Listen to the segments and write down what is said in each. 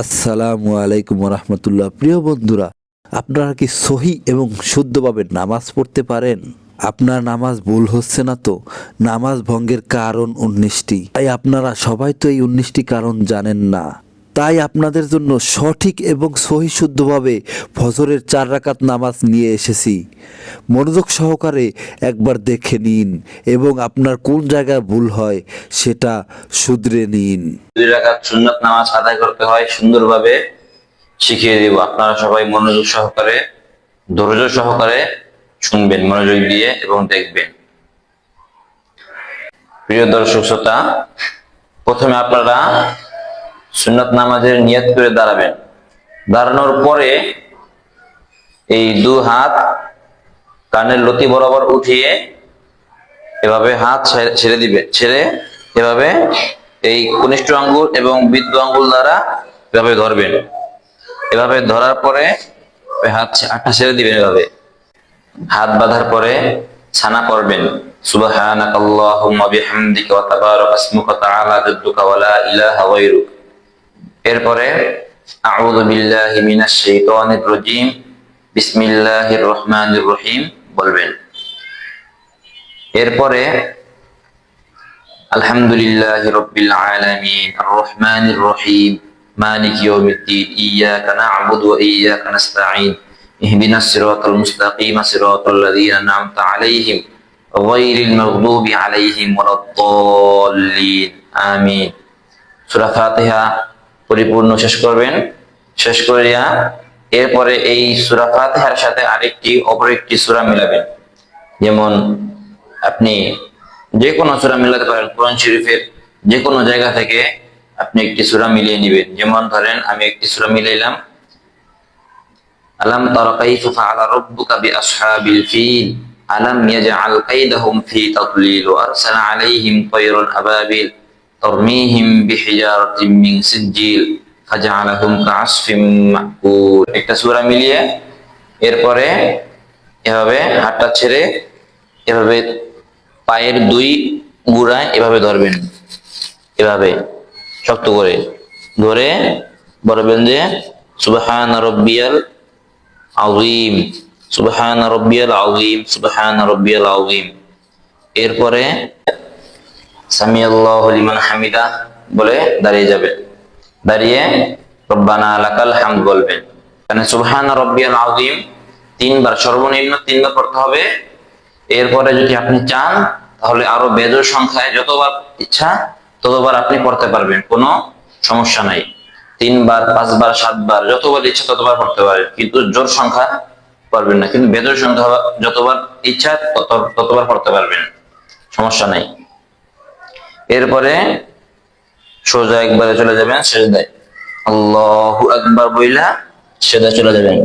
আসসালামু আলাইকুম রহমতুল্লাহ প্রিয় বন্ধুরা, আপনারা কি সহি এবং শুদ্ধভাবে নামাজ পড়তে পারেন? আপনার নামাজ ভুল হচ্ছে না তো? নামাজ ভঙ্গের কারণ উনিশটি। তাই আপনারা সবাই তো এই উনিশটি কারণ জানেন না। তাই আপনাদের জন্য সঠিক এবং সহি শুদ্ধভাবে ফজরের চার রাকাত নামাজ নিয়ে এসেছি। মনোযোগ সহকারে একবার দেখে নিন এবং আপনার কোন জায়গায় ভুল হয় সেটা শুধরে নিন। দুই রাকাত সুন্নাত নামাজ আদায় করতে হয়, সুন্দরভাবে শিখিয়ে দিব। আপনারা সবাই মনোযোগ সহকারে, ধৈর্য সহকারে শুনবেন, মনোযোগ দিয়ে এবং দেখবেন। প্রিয় দর্শক শ্রোতা, প্রথমে আপনারা সুন্নাত নামাজের নিয়ত করে দাঁড়াবেন। দাঁড়ানোর পরে এই দু হাত কানের লতি বরাবর উঠিয়ে এভাবে হাত ছেড়ে- দিবে ছেড়ে এভাবে এই কনিষ্ঠ আঙ্গুল এবং বৃদ্ধ আঙ্গুল দ্বারা এভাবে ধরবেন। এভাবে ধরার পরে হাত হাতটা ছেড়ে দিবেন এভাবে। হাত বাঁধার পরে ছানা ওয়া লা ইলাহা গায়রুক। এরপরে, আউযু বিল্লাহি মিনাশ শাইতানির রাজীম বিসমিল্লাহির রহমানির রহিম বলবেন। এরপরে, আলহামদুলিল্লাহ রব্বিল আলামিন আর রহমানির রহিম মালিক ইয়াউমিদ্দিন ইয়াকা না'বুদু ওয়া ইয়াকা নাস্তাঈন ইহদিনাস সিরাতাল মুস্তাকিম সিরাতাল লাযীনা আন'আমতা আলাইহিম গায়রিল মাগদুবি আলাইহিম ওয়ালাদ-দাল্লিন আমিন সূরা ফাতিহা পরিপূর্ণ শেষ করবেন। শেষ করিয়া এরপরে এই সূরা ফাতিহার সাথে আরেকটি, অপর একটি সূরা মিলাবেন। যেমন আপনি যে কোনো সূরা মিলাতে পারেন, কোরআন শরীফের যে কোনো জায়গা থেকে আপনি একটি সুরা মিলিয়ে নেবেন। যেমন ধরেন, আমি একটি সুরা মিলাইলাম। আলাম কাইফা ফাআলা রাব্বুকা বিআসহাবিল ফিল। আলাম ইয়াজআল কাইদাহুম ফি তাদলিল। ওয়া আরসালা আলাইহিম তায়রান আবাবিল। তরমিহিম বিহিজারাতিন মিন সিজিল ফাজআলাহুম কাআসফিম মাকুল একটা সূরা মিলিয়ে এরপরে এভাবে হাতটা ছেড়ে এভাবে পায়ের দুই গুড়ায় এভাবে ধরবেন। এভাবে শক্ত করে ধরে বলবেন যে, সুবহান রব্বিয়াল আযীম, সুবহান রব্বিয়াল আযীম, সুবহান রব্বিয়াল আযীম। এরপরে সামি লিমান হামিদা বলে দাঁড়িয়ে যাবেন দাঁড়িয়ে রব্বানা লাকাল হামদ বলবেন। মানে সুবহান রব্বিয়াল আযীম, তিনবার সর্বনিম্ন তিনবার পড়তে হবে। এরপরে যদি আপনি চান, তাহলে আরও বেজোর সংখ্যায় যতবার ইচ্ছা ততবার আপনি পড়তে পারবেন, কোনো সমস্যা নাই। তিনবার, পাঁচবার, সাতবার, যতবার ইচ্ছা ততবার পড়তে পারেন। কিন্তু জোর সংখ্যা পারবেন না, কিন্তু বেজোর সংখ্যা যতবার ইচ্ছা তত- ততবার পড়তে পারবেন। সমস্যা নাই। এরপরে সোজা একবারে চলে যাবেন সেজদায়। আল্লাহু আকবার বইলা সেজদায় চলে যাবেন।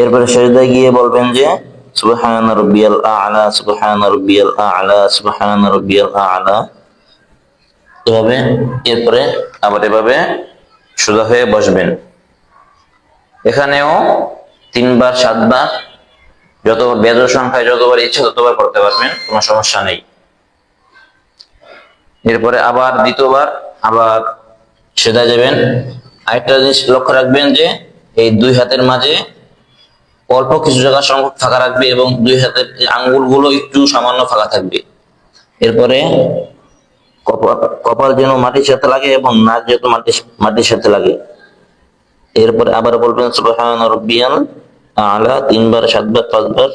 এরপরে সেজদায় গিয়ে বলবেন যে সুবহান রাব্বিয়াল আ'লা সুবহান রাব্বিয়াল আ'লা সুবহান রাব্বিয়াল আ'লা। এভাবে এরপরে আবার এভাবে সোজা হয়ে বসবেন। এখানেও তিনবার, সাতবার যত বেজর সংখ্যায় যতবার ইচ্ছা ততবার করতে পারবেন, কোনো সমস্যা নেই। এরপরে আবার দ্বিতীয়বার আবার সেদা যাবেন। আরেকটা জিনিস লক্ষ্য রাখবেন যে এই দুই হাতের মাঝে অল্প কিছু জায়গা সংখ্যক ফাঁকা রাখবে এবং দুই হাতের আঙ্গুলগুলো একটু সামান্য ফাঁকা থাকবে। এরপরে কপাল- যেন মাটির সাথে লাগে এবং নাক যেহেতু মাটির মাটির সাথে লাগে। এরপরে আবার বলবেন আলা তিনবার, সাতবার, পাঁচবার,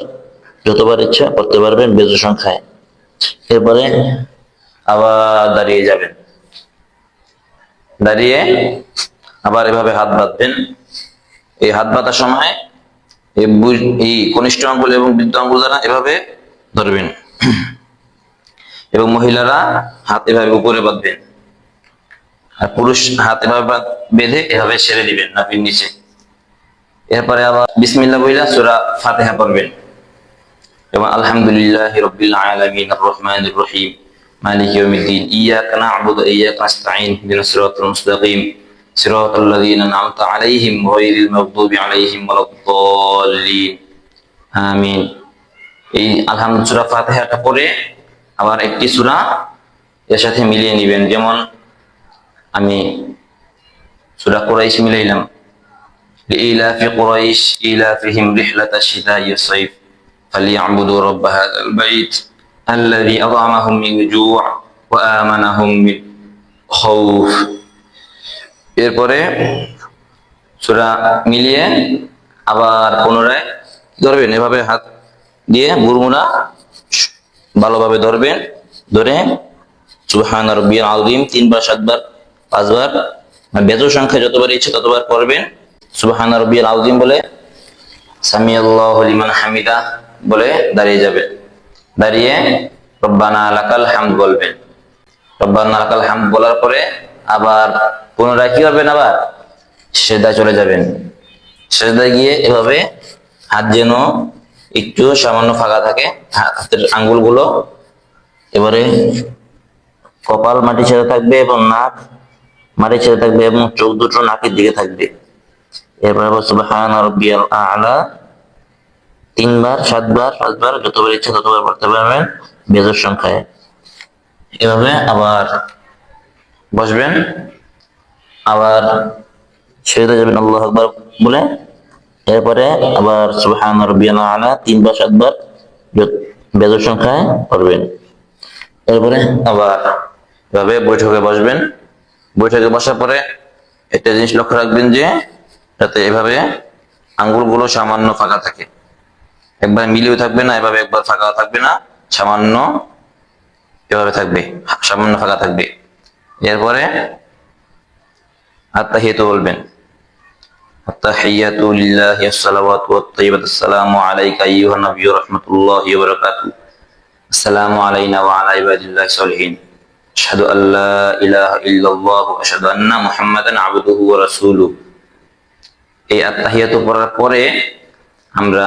যতবার ইচ্ছা করতে পারবেন বেজু সংখ্যায়। এরপরে আবার দাঁড়িয়ে যাবেন। দাঁড়িয়ে আবার এভাবে হাত বাঁধবেন। এই হাত বাঁধার সময় এই কনিষ্ঠ আঙ্গুল এবং বৃদ্ধ আঙ্গুল দ্বারা এভাবে ধরবেন। এবং মহিলারা হাত এভাবে উপরে বাঁধবেন। আর পুরুষ হাত এভাবে বাঁধ- এভাবে ছেড়ে দিবেন নাপির নিচে। এরপরে আবার বিসমিল্লাহ বইলা সূরা ফাতেহা পড়বেন। এবং আলহামদুলিল্লাহ রব্বিল আলামিন, আর রহমানির রহিম মালিক ইয়াউমিদ্দিন ইয়াকা না'বুদু ওয়া ইয়াকা নাস্তাঈন ইহদিনাস সিরাতাল মুস্তাকিম সিরাতাল লাযীনা আন'আমতা আলাইহিম গায়রিল মাগদুবি আলাইহিম ওয়ালাদ-দাল্লিন আমিন এই আলহামদুলিল্লাহ সূরা ফাতিহাটা পড়ে আবার একটি সূরা এর সাথে মিলিয়ে নেবেন যেমন আমি সূরা কুরাইশ মিলাইলাম لإيلاف قريش إيلافهم رحلة الشتاء والصيف فليعبدوا رب هذا البيت الذي أطعمهم من جوع وآمنهم من خوف এরপরে সূরা মিলিয়ে আবার পুনরায় ধরবেন এভাবে হাত দিয়ে বুরমুনা ভালোভাবে ধরবেন ধরে সুবহান রব্বিয়াল আযীম তিনবার সাতবার পাঁচবার বেজর সংখ্যা যতবার ইচ্ছে ততবার পড়বেন সুবহান রব্বিয়াল আযীম বলে সামি আল্লাহু লিমান হামিদা বলে দাঁড়িয়ে যাবে দাঁড়িয়ে রব্বানা লাকাল হামদ বলবেন। রব্বানা লাকাল হামদ বলার পরে আবার পুনরায় কি করবেন আবার? সেদায় চলে যাবেন। সেদায় গিয়ে এভাবে হাত যেন একটু সামান্য ফাঁকা থাকে, হাতের আঙ্গুলগুলো এবারে কপাল মাটি ছেড়ে থাকবে এবং নাক মাটি ছেড়ে থাকবে এবং চোখ দুটো নাকের দিকে থাকবে। এরপরে রাব্বিয়াল আ'লা তিনবার, সাতবার, পাঁচবার, যতবার ইচ্ছা ততবার পড়তে পারবেন বেজর সংখ্যায়। এভাবে আবার বসবেন। আবার ছেড়ে যাবেন, আল্লাহ আকবার বলে। এরপরে আবার রাব্বিয়াল আ'লা তিনবার, সাতবার বেজর সংখ্যায় পড়বেন। এরপরে আবার এভাবে বৈঠকে বসবেন। বৈঠকে বসার পরে একটা জিনিস লক্ষ্য রাখবেন যে, যাতে এভাবে আঙ্গুলগুলো সামান্য ফাঁকা থাকে। একবার মিলিয়েও থাকবে না, এভাবে একবার ফাঁকা থাকবে না, সামান্য এভাবে থাকবে, সামান্য ফাঁকা থাকবে। এরপরে আত্মাহিয়াতু বলবেন পরে আমরা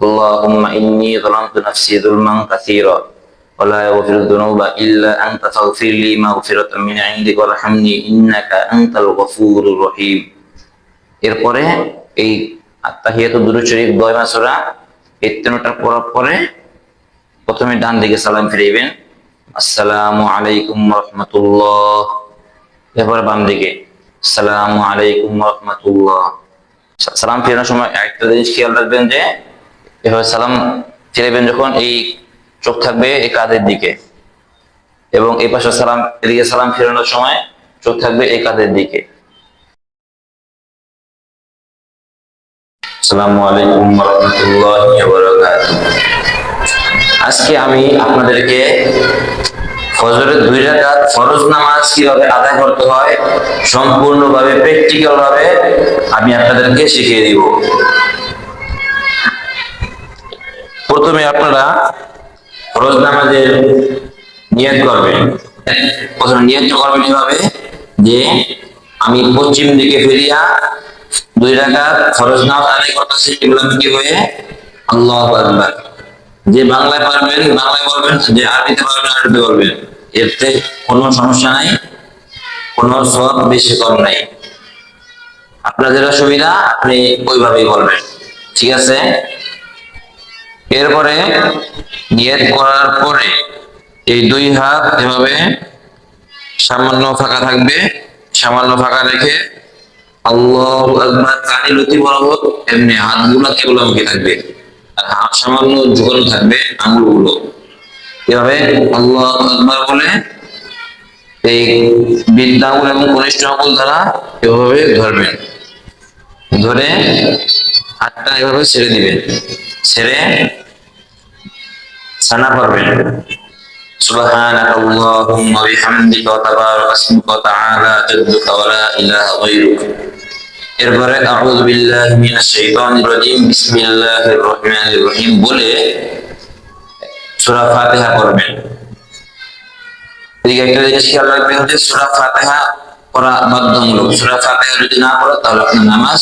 আল্লাহুম্মা ইন্নী যালামতু নাফসি যুলমান কাসীরা ওয়া লা ইয়াগফিরু যুনুবা ইল্লা আনতা ফাগফির লি মাগফিরাতাম মিন ইনদিকা ওয়ারহামনি ইন্নাকা আনতাল গফুরুর এরপরে এই আত্তাহিয়াতু দুরূদ শরীফ দোয়া মাসুরা এই তিনটা পড়ার পরে প্রথমে ডান দিকে সালাম ফিরাইবেন আসসালামু আলাইকুম রহমতুল্লাহ। এরপরে বাম দিকে আসসালামু আলাইকুম রহমতুল্লাহ। সালাম ফেরানোর সময় একটা জিনিস খেয়াল রাখবেন যে এভাবে সালাম ফিরাবেন যখন এই চোখ থাকবে এই কাঁধের দিকে। এবং এই পাশে সালাম, এদিকে সালাম ফেরানোর সময় চোখ থাকবে এই কাঁধের দিকে। আজকে আমি আপনাদেরকে কীভাবে আদায় করতে হয়, সম্পূর্ণভাবে প্র্যাকটিক্যাল ভাবে আমি আপনাদেরকে শিখিয়ে দিব। প্রথমে আপনারা ফরজ নামাজের নিয়ত করবেন। প্রথমে নিয়ত করবেন এভাবে যে আমি পশ্চিম দিকে ফিরিয়া দুই রাকাত ফরজ নামাজ আদায় করতেছি কিবলামুখী হয়ে আল্লাহু আকবার। যে বাংলায় পারবেন বাংলায় বলবেন যে আরবিতে পারবেন, আরবিতে বলবেন এতে কোনো সমস্যা নাই, কোনো সব বেশি কম নাই। আপনার যেটা সুবিধা আপনি ওইভাবেই বলবেন। ঠিক আছে? এরপরে নিয়ত করার পরে এই দুই হাত এভাবে সামান্য ফাঁকা থাকবে, সামান্য ফাঁকা রেখে আল্লাহ বরাবর এমনি হাতগুলো কেবলামুখী থাকবে হাত সামান্য থাকবে আঙুলগুলো এভাবে আল্লাহ বলে এই এবং এভাবে ধরবেন। ধরে হাতটা এভাবে ছেড়ে দিবেন ছেড়ে সানা পড়বেন سبحانك اللهم وبحمدك وتبارك اسمك وتعالى جدك ولا اله غيرك এরপরে আউযু বিল্লাহি মিনাশ শাইতানির রাজিম বিসমিল্লাহির রহমানির রহিম বলে সূরা ফাতিহা পড়বেন এদিকে একটা জিনিস খেয়াল রাখবেন যে সূরা ফাতিহা পড়া বাধ্যতামূলক সূরা ফাতিহা যদি না পড়ো তাহলে আপনার নামাজ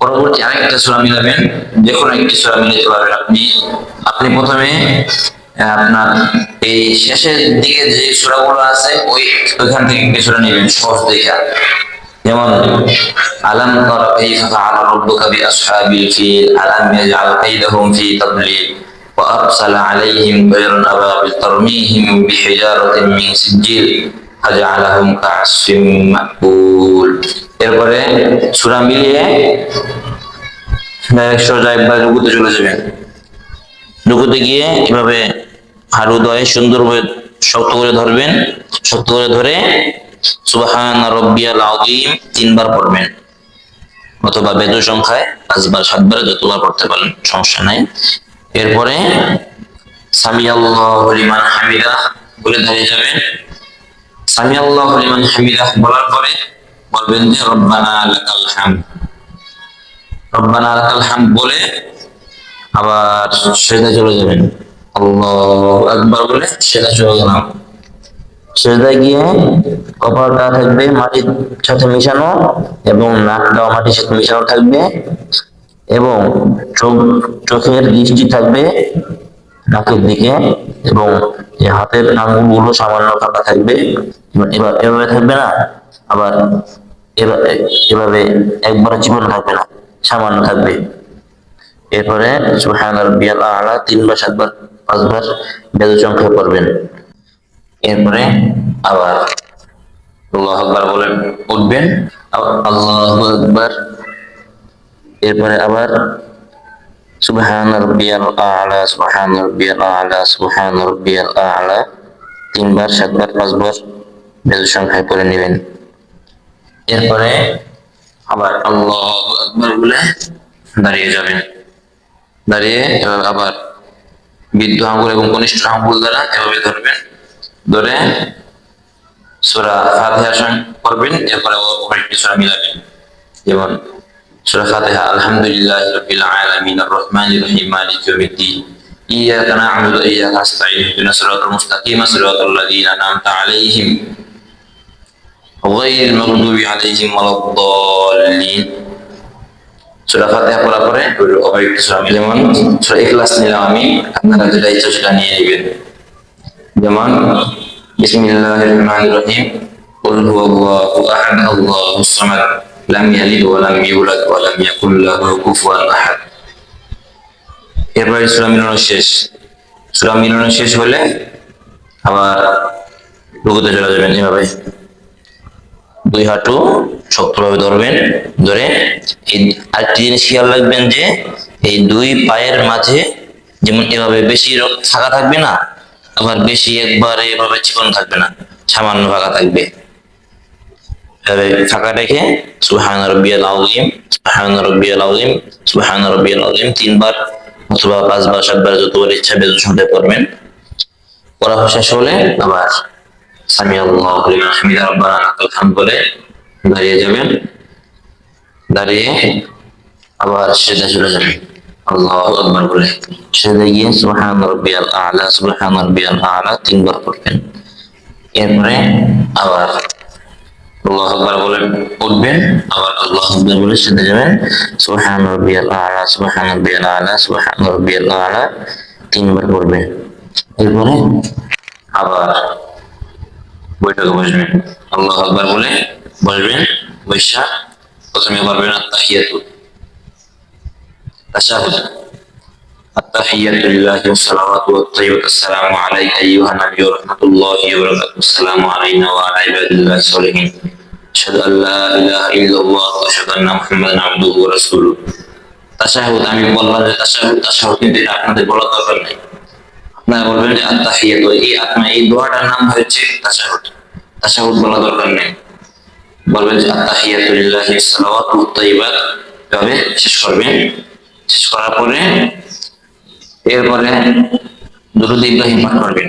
পরবর্তী আরেকটা সূরা মিলাবেন যে কোনো একটি সূরা মিলাতে পারবেন আপনি আপনি প্রথমে আহ, আপনার এই শেষের দিকে যে সূরাগুলো আছে ওই ওইখান থেকে একটি সূরা নেবেন সহজ দেখা যেমন আলাম তারা কাইফা ফাআলা রাব্বুকা বিআসহাবিল ফিল আলাম ইয়াজআল কাইদাহুম ফি তাদলিল وأرسل عليهم طيرا أبابيل ترميهم بحجارة من سجيل فجعلهم كعصف مأكول এরপরে সূরা মিলিয়ে সোজা একবার রুকুতে চলে রুকুতে গিয়ে এভাবে সুন্দরভাবে শক্ত করে ধরবেন। শক্ত করে ধরে সুবহান রব্বিয়াল তিনবার পড়বেন। অথবা বেদ সংখ্যায় পাঁচবার, সাতবার যতবার পড়তে পারেন, সমস্যা নাই। এরপরে সামি আল্লাহ লিমান হামিদা বলে দাঁড়িয়ে যাবেন। সামি আল্লাহ লিমান হামিদা বলার পরে বলবেন যে, রব্বানা লাকাল হামদ। রব্বানা লাকাল হামদ বলে আবার সেদা চলে যাবেন। আল্লাহ একবার বলে সেদা চলে গেলাম। সেদা গিয়ে কপালটা থাকবে, মাটির সাথে মিশানো এবং নাকটাও মাটির সাথে মিশানো থাকবে এবং চোখ, চোখের দৃষ্টি থাকবে নাকের দিকে এবং হাতের আঙুলগুলো সামান্য ফাঁকা থাকবে। এভাবে থাকবে না, আবার এভাবে একবারে জীবন থাকবে না, সামান্য থাকবে। এরপরে আ'লা তিনবার, সাতবার, পাঁচবার বেদ সংখ্যা পড়বেন। এরপরে আবার আল্লাহ আকবার বলে উঠবেন আল্লাহু আকবার। এরপরে আবার সুবহান তিনবার, সাতবার, পাঁচবার বেদ সংখ্যায় পড়ে নেবেন। এরপরে আবার আল্লাহু আকবার বলে দাঁড়িয়ে যাবেন। দাঁড়িয়ে এভাবে আবার বৃদ্ধ আঙ্গুল এবং কনিষ্ঠ আঙ্গুল দ্বারা এভাবে ধরবেন। ধরে সূরা পড়বেন, এরপরে ওপর একটি সূরা মিলাবেন। যেমন সূরা ফাতিহা আলহামদুলিল্লাহ রাব্বিল আলামিন আর রহমানির রহিম মালিক ইয়াউমিদ্দিন إياك نعبد وإياك نستعين اهدنا الصراط المستقيم صراط الذين أنعمت عليهم غير المغضوب عليهم ولا الضالين সূরা ফাতিহা পড়ার পরে ওই একটু সূরা মিলে যেমন সূরা ইখলাস নিলাম আমি আপনারা যেটা ইচ্ছা সেটা নিয়ে নেবেন যেমন বিসমিল্লাহির রহমানির রহিম قل هو الله احد লাম ইয়ালিদ ওয়া লাম ইউলাদ ওয়া লাম ইয়াকুল লাহু কুফুয়ান আহাদ এরপরে সুরা মিলন শেষ। সুরা মিলন শেষ হলে আবার রুকুতে চলে যাবেন এভাবে। দুই হাঁটু শক্তভাবে ধরবেন, ধরে এই আরেকটি জিনিস খেয়াল রাখবেন যে এই দুই পায়ের মাঝে যেমন এভাবে বেশি ফাঁকা থাকবে না, আবার বেশি একবার এভাবে চিকন থাকবে না, সামান্য ফাঁকা থাকবে। ফাঁকা রেখে সুবহান রাব্বিয়াল আযীম, সুবহান রাব্বিয়াল আযীম, সুবহান রাব্বিয়াল আযীম তিনবার অথবা পাঁচবার, সাতবার যতবার ইচ্ছা বেদন শুনতে পারবেন পড়া শেষ হলে আবার সামি আল্লাহ হামিদা, রব্বানা লাকাল হামদ দাঁড়িয়ে যাবেন। দাঁড়িয়ে আবার সেজদা চলে যাবেন আল্লাহু আকবার বলে। সেজদা গিয়ে সুবহান রাব্বিয়াল আ'লা, সুবহান রাব্বিয়াল আ'লা তিনবার পড়বেন। এরপরে আবার আল্লাহু আকবার বলে উঠবেন আবার আল্লাহু আকবার বলে সেজদা যাবেন সুবহান রাব্বিয়াল আ'লা সুবহান রাব্বিয়াল আ'লা সুবহান রাব্বিয়াল আ'লা তিনবার পড়বেন এরপরে আবার বৈঠকে বসবেন আল্লাহ আকবার বলে বসবেন বৈশা প্রথমে পারবেন আত্মাহিয়াতু তাশাহুদ التحيات لله والصلوات والطيبات السلام عليك أيها النبي ورحمة الله وبركاته السلام علينا وعلى عباد الله الصالحين أشهد أن لا إله إلا الله وأشهد أن محمدا عبده ورسوله তাশাহুদ আমি বললাম যে তাশাহুদ তাশাহুদ কিন্তু এটা আপনাদের বলার দরকার নেই আপনারা বলবেন যে আত্মাহিয়াত এই আপনার এই দোয়াটার নাম হচ্ছে তাশাহুদ তাশাহুদ বলা দরকার নেই বলবেন যে আত্তাহিয়াতু লিল্লাহি সালাওয়াতু তাইয়্যিবাত এভাবে শেষ করবেন শেষ করার পরে এরপরে দুরুদ ইব্রাহিম পাঠ করবেন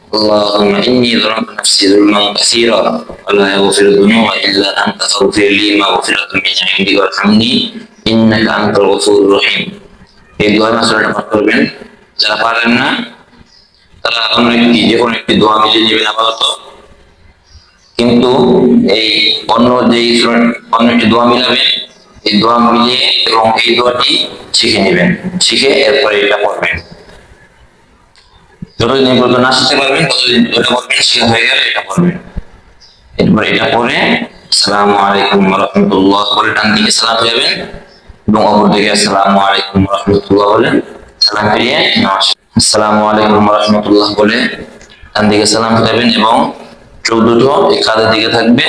اللهم إني ظلمت نفسي ظلما كثيرا ولا يغفر الذنوب إلا أنت فاغفر لي مغفرة من عندك وارحمني إنك أنت الغفور الرحيم এই দোয়া মাসুরাটা পাঠ করবেন যারা পারেন না তারা অন্য একটি যে কোনো একটি দোয়া মিলিয়ে নেবেন আপাতত কিন্তু এই অন্য যেই সুরা- অন্য একটি দোয়া মিলাবেন এই দোয়া মিলিয়ে এবং এই দোয়াটি শিখে নেবেন শিখে এরপরে এটা পড়বেন যতদিন পর্যন্ত না শিখতে পারবেন ততদিন পড়বেন হয়ে গেলে, এটা পড়বেন এরপর এটা পরে আসসালামু আলাইকুম রহমতুল্লাহ বলে ডান দিকে সালাম যাবেন এবং অপর দিকে আসসালামু আলাইকুম রহমতুল্লাহ বলে সালাম ফিরিয়ে আসসালামু আলাইকুম রহমতুল্লাহ বলে ডান দিকে সালাম ফিরাবেন এবং চোখ এই কাঁধের দিকে থাকবে।